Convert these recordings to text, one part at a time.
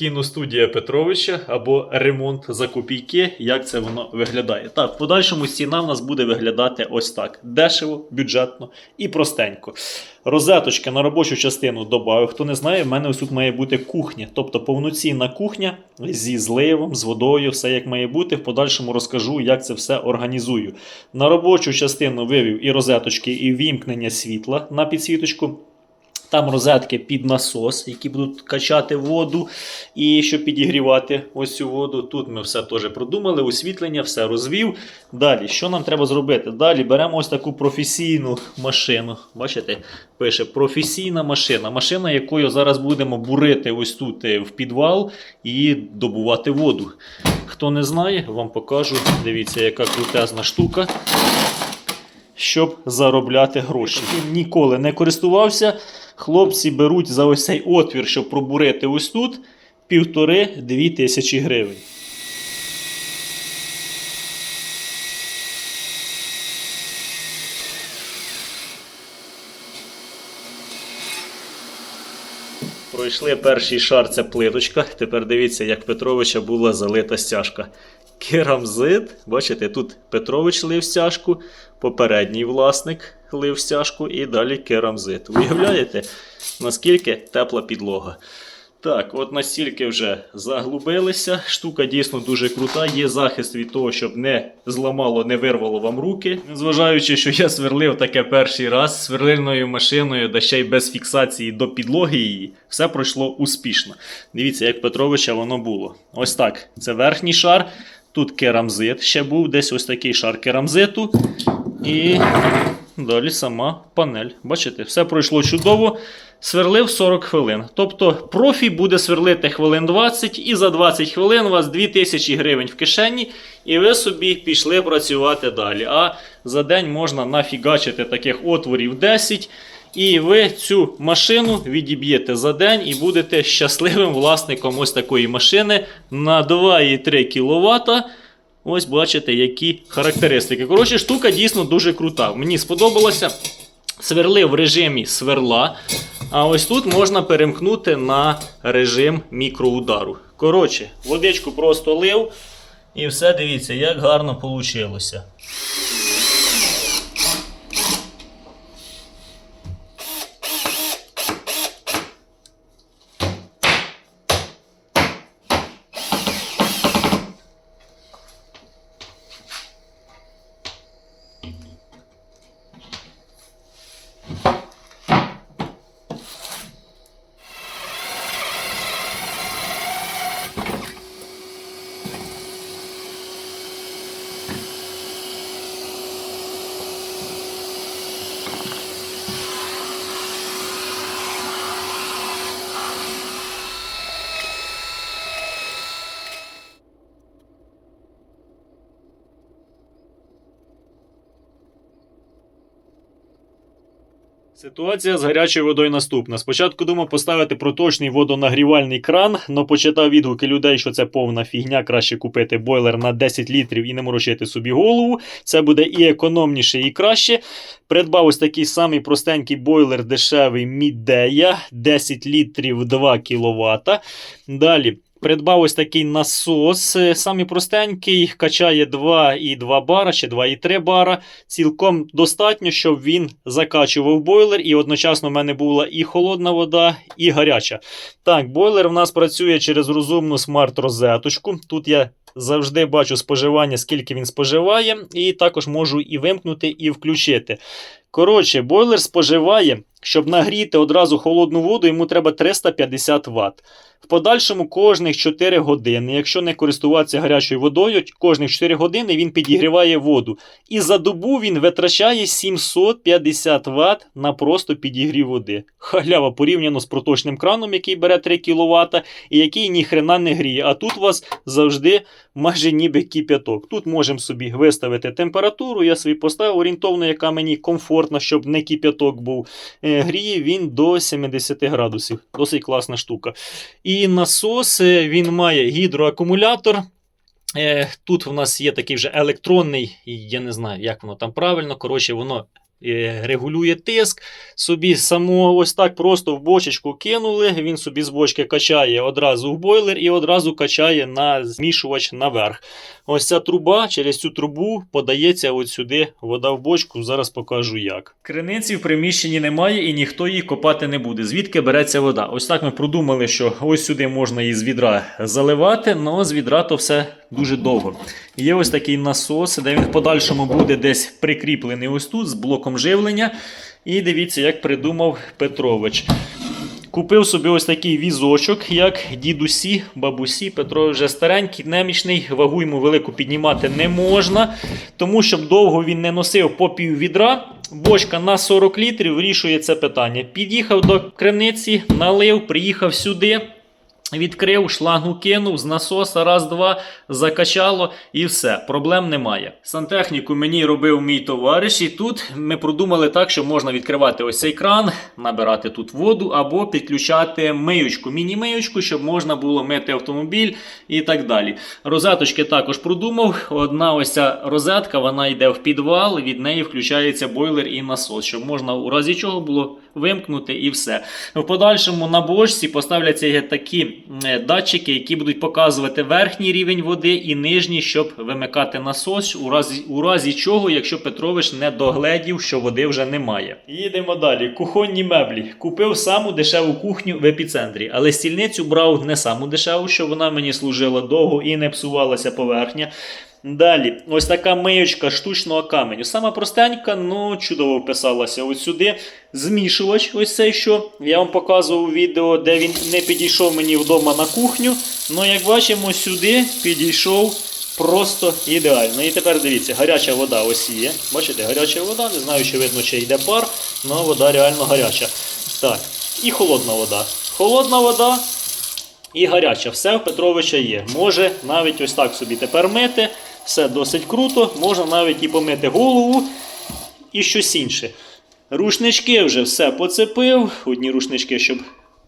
Кіностудія Петровича або ремонт за копійки. Як це воно виглядає? Так, в подальшому стіна в нас буде виглядати ось так: дешево, бюджетно і простенько. Розеточки на робочу частину додав. Хто не знає, в мене ось тут має бути кухня, тобто повноцінна кухня зі зливом, з водою, все як має бути. В подальшому розкажу, як це все організую. На робочу частину вивів і розеточки, і вімкнення світла на підсвіточку. Там розетки під насос, які будуть качати воду, і щоб підігрівати ось цю воду. Тут ми все теж продумали, освітлення, все розвів. Далі, що нам треба зробити? Далі беремо ось таку професійну машину. Бачите, пише професійна машина. Машина, якою зараз будемо бурити ось тут е, в підвал і добувати воду. Хто не знає, вам покажу. Дивіться, яка крутезна штука. Щоб заробляти гроші. Ніколи не користувався. Хлопці беруть за ось цей отвір, щоб пробурити ось тут півтори-дві тисячі гривень. Пройшли перший шар, це плиточка. Тепер дивіться, як Петровича була залита стяжка. Керамзит, бачите, тут Петрович лив стяжку, попередній власник лив стяжку і далі керамзит. Уявляєте, наскільки тепла підлога? Так, от настільки вже заглубилися. Штука дійсно дуже крута. Є захист від того, щоб не зламало, не вирвало вам руки. Зважаючи, що я сверлив таке перший раз сверлильною машиною, да ще й без фіксації до підлоги її, все пройшло успішно. Дивіться, як Петровича воно було. Ось так. Це верхній шар. Тут керамзит ще був, десь ось такий шар керамзиту. І далі сама панель. Бачите, все пройшло чудово. Сверлив 40 хвилин. Тобто профі буде сверлити хвилин 20, і за 20 хвилин у вас 2000 гривень в кишені, і ви собі пішли працювати далі. А за день можна нафігачити таких отворів 10. І ви цю машину відіб'єте за день і будете щасливим власником ось такої машини на 2,3 кВт. Ось бачите, які характеристики. Коротше, штука дійсно дуже крута. Мені сподобалося. Сверли в режимі сверла. А ось тут можна перемкнути на режим мікроудару. Коротше, водичку просто лив. І все дивіться, як гарно вийшло. Ситуація з гарячою водою наступна. Спочатку думав поставити проточний водонагрівальний кран, але почитав відгуки людей, що це повна фігня. Краще купити бойлер на 10 літрів і не морочити собі голову. Це буде і економніше, і краще. Придбав ось такий самий простенький бойлер дешевий Мідея, 10 літрів 2 кВт. Далі. Придбав ось такий насос, е, самий простенький, качає 2,2 бара чи 2,3 бара. Цілком достатньо, щоб він закачував бойлер, і одночасно в мене була і холодна вода, і гаряча. Так, бойлер в нас працює через розумну смарт-розеточку. Тут я завжди бачу споживання, скільки він споживає, і також можу і вимкнути, і включити. Коротше, бойлер споживає, щоб нагріти одразу холодну воду, йому треба 350 Вт. В подальшому кожних 4 години, якщо не користуватися гарячою водою, кожних 4 години він підігріває воду. І за добу він витрачає 750 Вт на просто підігрів води. Халява порівняно з проточним краном, який бере 3 кВт, і який ніхрена не гріє. А тут у вас завжди майже ніби кип'яток. Тут можемо собі виставити температуру. Я собі поставив орієнтовно, яка мені комфортна, щоб не кип'яток був. Гріє він до 70 градусів. Досить класна штука. І насос він має гідроакумулятор. Е, Тут в нас є такий вже електронний, я не знаю, як воно там правильно. Коротше, воно регулює тиск. Собі само ось так просто в бочечку кинули. Він собі з бочки качає одразу в бойлер і одразу качає на змішувач наверх. Ось ця труба, через цю трубу подається от сюди вода в бочку. Зараз покажу як. Криниці в приміщенні немає і ніхто її копати не буде. Звідки береться вода? Ось так ми продумали, що ось сюди можна її з відра заливати, але з відра то все дуже довго. Є ось такий насос, де він в подальшому буде десь прикріплений ось тут з блоком живлення. І дивіться, як придумав Петрович. Купив собі ось такий візочок, як дідусі, бабусі. Петро вже старенький, немічний, вагу йому велику піднімати не можна, тому щоб довго він не носив по пів відра. Бочка на 40 літрів вирішує це питання. Під'їхав до криниці, налив, приїхав сюди. Відкрив, шлангу кинув з насоса, раз-два, закачало і все, проблем немає. Сантехніку мені робив мій товариш, і тут ми продумали так, що можна відкривати ось цей кран, набирати тут воду або підключати миючку, міні-миючку, щоб можна було мити автомобіль і так далі. Розеточки також продумав. Одна ось ця розетка, вона йде в підвал, від неї включається бойлер і насос, щоб можна у разі чого було вимкнути і все. В подальшому на бочці поставляться такі е, датчики, які будуть показувати верхній рівень води і нижній, щоб вимикати насос, у разі, у разі чого, якщо Петрович не догледів, що води вже немає. Їдемо далі. Кухонні меблі. Купив саму дешеву кухню в епіцентрі, але стільницю брав не саму дешеву, щоб вона мені служила довго і не псувалася поверхня. Далі, ось така миючка штучного каменю. Сама простенька, ну чудово вписалася ось сюди. Змішувач, ось цей що. Я вам показував відео, де він не підійшов мені вдома на кухню. Ну, як бачимо, сюди підійшов просто ідеально. І тепер дивіться, гаряча вода ось є. Бачите, гаряча вода, не знаю, чи видно, чи йде пар, але вода реально гаряча. Так, і холодна вода. Холодна вода. І гаряча, все в Петровича є. Може навіть ось так собі тепер мити. Все досить круто. Можна навіть і помити голову і щось інше. Рушнички вже все поцепив. Одні рушнички, щоб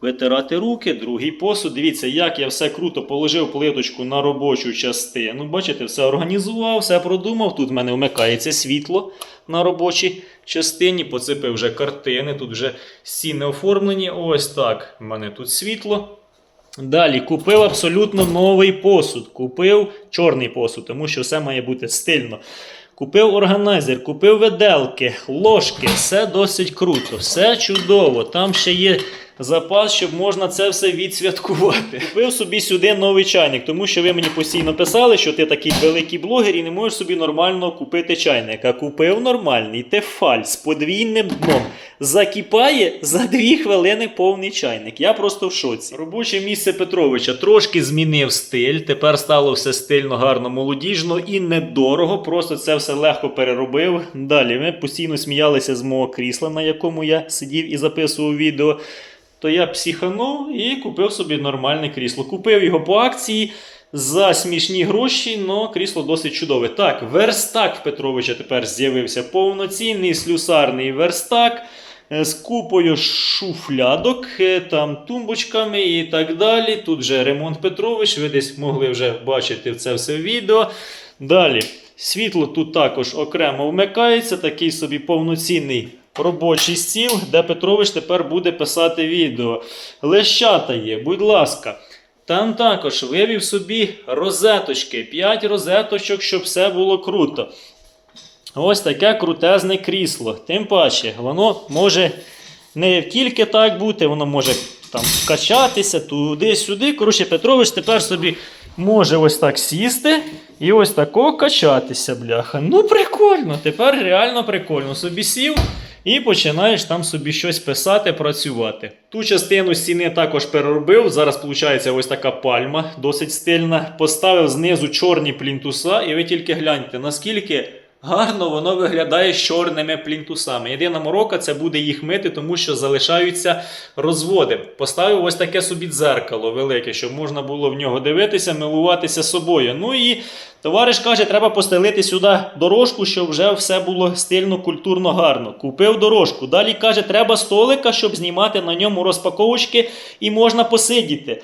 витирати руки, другий посуд. Дивіться, як я все круто положив плиточку на робочу частину. Бачите, все організував, все продумав. Тут в мене вмикається світло на робочій частині. Поцепив вже картини. Тут вже стіни оформлені. Ось так. У мене тут світло. Далі купив абсолютно новий посуд. Купив чорний посуд, тому що все має бути стильно. Купив органайзер, купив виделки, ложки, все досить круто, все чудово. Там ще є запас, щоб можна це все відсвяткувати. Купив собі сюди новий чайник, тому що ви мені постійно писали, що ти такий великий блогер і не можеш собі нормально купити чайник. А купив нормальний тефаль з подвійним дном. Закипає за дві хвилини повний чайник. Я просто в шоці. Робоче місце Петровича трошки змінив стиль. Тепер стало все стильно, гарно, молодіжно і недорого. Просто це все легко переробив. Далі ми постійно сміялися з мого крісла, на якому я сидів і записував відео. То я психанув і купив собі нормальне крісло. Купив його по акції. За смішні гроші, але крісло досить чудове. Так, верстак Петровича тепер з'явився повноцінний слюсарний верстак е, з купою шуфлядок, е, там тумбочками і так далі. Тут вже ремонт Петрович, ви десь могли вже бачити це все відео. Далі, світло тут також окремо вмикається, такий собі повноцінний. Робочий стіл, де Петрович тепер буде писати відео. Лещата є, будь ласка. Там також вивів собі розеточки, 5 розеточок, щоб все було круто. Ось таке крутезне крісло. Тим паче, воно може не тільки так бути, воно може там качатися туди-сюди. Коротше, Петрович тепер собі може ось так сісти і ось тако качатися, бляха. Ну, прикольно, тепер реально прикольно. Собі сів. І починаєш там собі щось писати, працювати. Ту частину стіни також переробив. Зараз виходить ось така пальма, досить стильна. Поставив знизу чорні плінтуса, і ви тільки гляньте, наскільки гарно воно виглядає з чорними плінтусами. Єдина морока це буде їх мити, тому що залишаються розводи. Поставив ось таке собі дзеркало велике, щоб можна було в нього дивитися, милуватися собою. Ну і товариш каже, треба постелити сюди дорожку, щоб вже все було стильно, культурно, гарно. Купив дорожку. Далі каже, треба столика, щоб знімати на ньому розпаковочки і можна посидіти.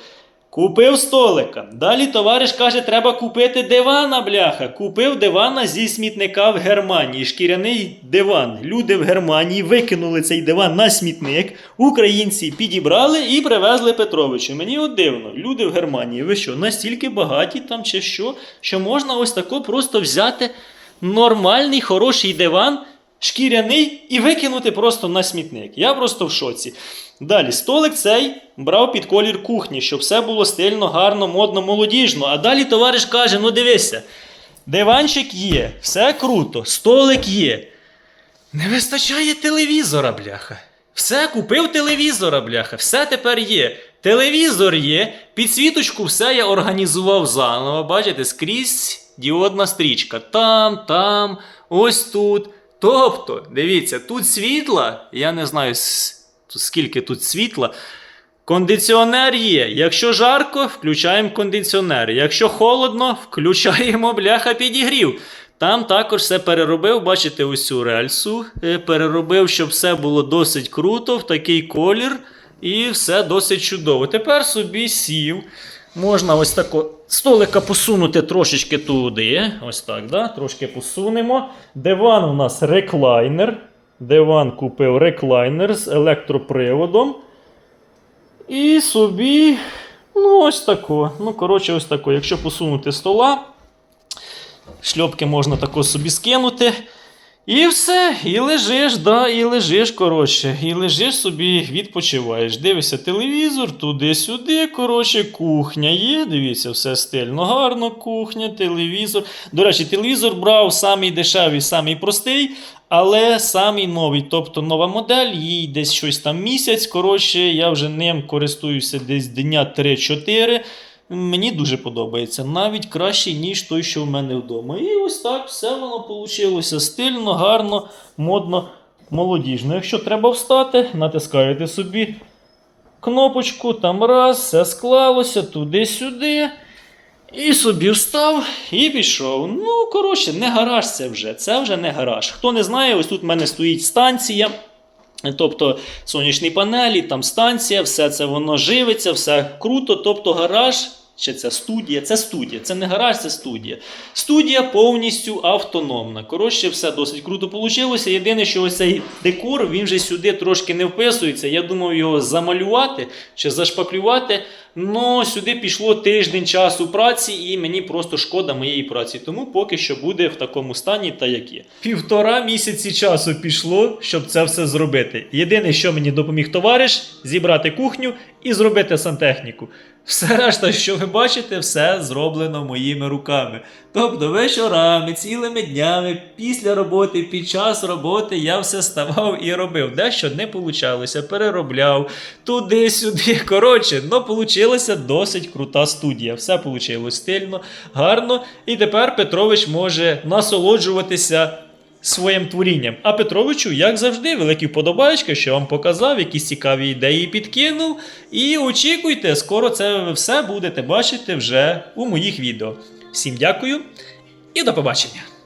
Купив столика. Далі товариш каже, треба купити дивана, бляха. Купив дивана зі смітника в Германії. Шкіряний диван. Люди в Германії викинули цей диван на смітник. Українці підібрали і привезли Петровичу. Мені от дивно. Люди в Германії, ви що, настільки багаті там чи що, що можна ось тако просто взяти нормальний, хороший диван, шкіряний і викинути просто на смітник. Я просто в шоці. Далі, столик цей брав під колір кухні, щоб все було стильно, гарно, модно, молодіжно. А далі товариш каже: ну дивися, диванчик є, все круто, столик є. Не вистачає телевізора, бляха. Все купив телевізора, бляха, все тепер є. Телевізор є, підсвіточку все я організував заново. Бачите, скрізь діодна стрічка. Там, там, ось тут. Тобто, дивіться, тут світла, я не знаю скільки тут світла. Кондиціонер є. Якщо жарко, включаємо кондиціонер. Якщо холодно, включаємо бляха підігрів. Там також все переробив, бачите, ось цю рельсу. е, Переробив, щоб все було досить круто, в такий колір. І все досить чудово. Тепер собі сів. Можна ось тако столика посунути трошечки туди. Ось так, да? трошки посунемо. Диван у нас реклайнер. Диван купив реклайнер з електроприводом. І собі, ну, ось тако. Ну, коротше, ось тако. Якщо посунути стола, шльопки можна тако собі скинути. І все, і лежиш, да, і лежиш, коротше, і лежиш собі, відпочиваєш. Дивишся телевізор, туди-сюди, коротше, кухня є. Дивіться, все стильно, гарно, кухня, телевізор. До речі, телевізор брав самий дешевий, самий простий, але самий новий. Тобто нова модель, їй десь щось там місяць. Коротше, я вже ним користуюся десь дня 3-4. Мені дуже подобається, навіть краще, ніж той, що в мене вдома. І ось так все воно вийшло стильно, гарно, модно, молодіжно. Якщо треба встати, натискаєте собі кнопочку, там раз, все склалося, туди-сюди. І собі встав і пішов. Ну, коротше, не гараж це вже. Це вже не гараж. Хто не знає, ось тут в мене стоїть станція. Тобто сонячні панелі, там станція, все це воно живиться, все круто. Тобто гараж, чи це студія, це студія, це не гараж, це студія. Студія повністю автономна. Коротше, все досить круто вийшло. Єдине, що ось цей декор, він же сюди трошки не вписується. Я думав його замалювати чи зашпаклювати. Ну, сюди пішло тиждень часу праці, і мені просто шкода моєї праці. Тому поки що буде в такому стані, та як є. Півтора місяці часу пішло, щоб це все зробити. Єдине, що мені допоміг товариш, зібрати кухню і зробити сантехніку. Все решта, що ви бачите, все зроблено моїми руками. Тобто вечорами, цілими днями, після роботи, під час роботи я все ставав і робив. Дещо не получалося, переробляв туди-сюди. Коротше, ну получилася досить крута студія. Все вийшло стильно, гарно. І тепер Петрович може насолоджуватися. Своїм творінням. А Петровичу, як завжди, великі вподобаєчки, що вам показав, якісь цікаві ідеї підкинув. І очікуйте, скоро це все будете бачити вже у моїх відео. Всім дякую і до побачення!